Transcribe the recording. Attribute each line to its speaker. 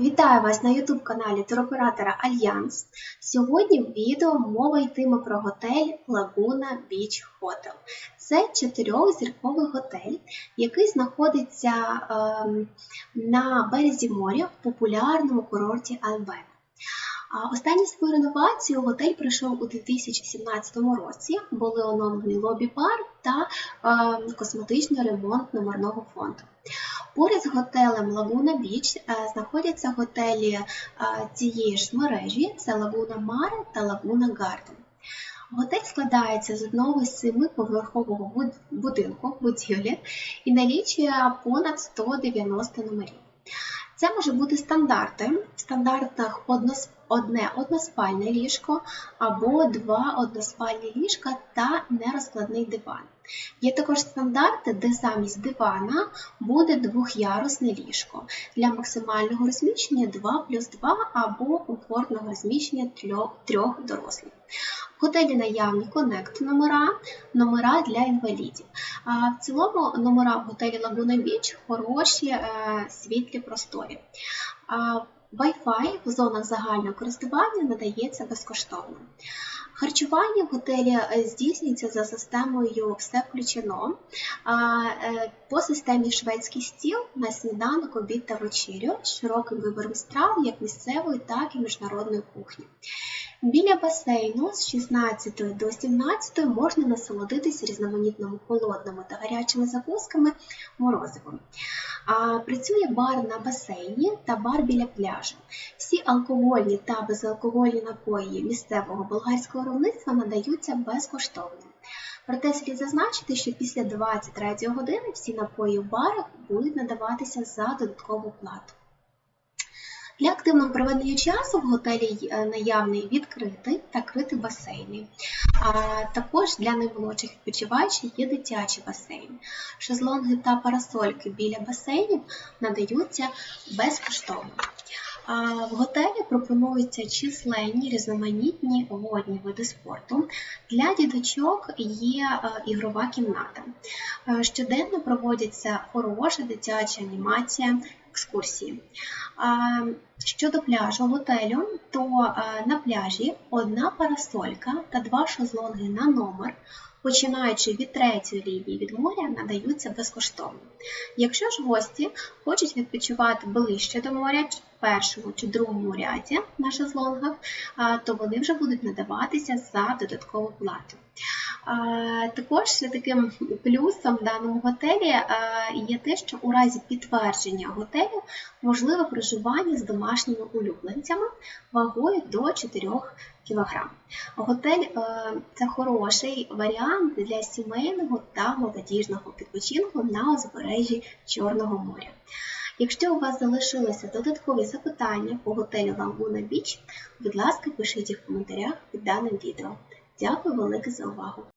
Speaker 1: Вітаю вас на YouTube каналі туроператора Альянс. Сьогодні в відео мова йтиме про готель Лагуна Біч Hotel. Це чотирьохзірковий готель, який знаходиться е, на березі моря в популярному курорті Альбена. Останню свою реновацію готель пройшов у 2017 році. Були оновлені лобі-бар та е, косметичний ремонт номерного фонду. Поряд з готелем Лагуна Біч е, знаходяться готелі е, цієї ж мережі: це Лагуна Маре та Лагуна Гарден. Готель складається з одного з семиповерхового буд- будинку будівлі і налічує понад 190 номерів. Це може бути стандарти. В стандартах одне односпальне ліжко або два односпальні ліжка та нерозкладний диван. Є також стандарти, де замість дивана буде двохярусне ліжко для максимального розміщення 2 плюс 2 або комфортного розміщення трьох, дорослих. В готелі наявні конект номера, номера для інвалідів. В цілому номера в готелі Лагуна Біч хороші, е, світлі, просторі. Wi-Fi в зонах загального користування надається безкоштовно. Харчування в готелі е, здійснюється за системою все включено. Е, По системі шведський стіл на сніданок, обід та вечерю з широким вибором страв як місцевої, так і міжнародної кухні. Біля басейну з 16 до 17 можна насолодитися різноманітними холодними та гарячими закусками морозивом. А, Працює бар на басейні та бар біля пляжу. Всі алкогольні та безалкогольні напої місцевого болгарського виробництва надаються безкоштовно. Проте слід зазначити, що після 23 години всі напої в барах будуть надаватися за додаткову плату. Для активного проведення часу в готелі е, наявний відкритий та критий басейни. Також для наймолодших відпочиваючих є дитячі басейни. Шезлонги та парасольки біля басейнів надаються безкоштовно. В готелі пропонуються численні різноманітні водні види спорту. Для діточок є е, ігрова кімната. Е, Щоденно проводиться хороша дитяча анімація екскурсії. Щодо пляжу готелю, то е, на пляжі одна парасолька та два шезлонги на номер, починаючи від третьої лінії від моря, надаються безкоштовно. Якщо ж гості хочуть відпочивати ближче до моря, першому чи другому ряді на шезлонгах, то вони вже будуть надаватися за додаткову плату. Також таким плюсом в даному готелі є те, що у разі підтвердження готелю можливе проживання з домашніми улюбленцями вагою до 4 кг. Готель це хороший варіант для сімейного та молодіжного відпочинку на узбережжі Чорного моря. Якщо у вас залишилися додаткові запитання по готелю Лагуна Біч, будь ласка, пишіть їх в коментарях під даним відео. Дякую велике за увагу!